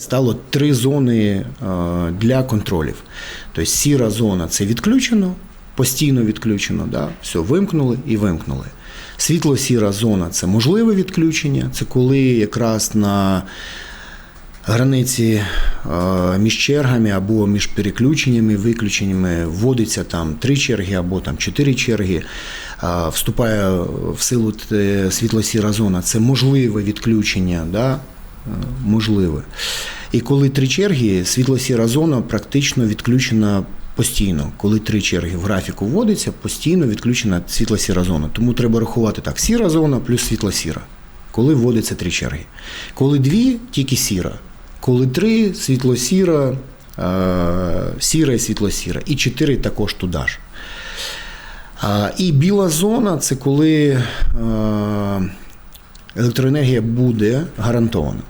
Стало три зони е, для контролів. Тобто сіра зона це відключено, постійно відключено, да? все, вимкнули і вимкнули. Світло-сіра зона це можливе відключення, це коли якраз на границі е, між чергами або між переключеннями, виключеннями вводиться там три черги або там чотири черги. Е, Вступає в силу світло-сіра зона. Це можливе відключення, да? е, можливе. І коли три черги, світло-сіра зона практично відключена постійно. Коли три черги в графіку вводиться, постійно відключена світло-сіра зона. Тому треба рахувати так: сіра зона плюс світло-сіра коли вводиться три черги. Коли дві, тільки сіра. Коли три, світло-сіра, сіра і світло-сіра. І чотири також туди ж. І біла зона це коли електроенергія буде гарантована.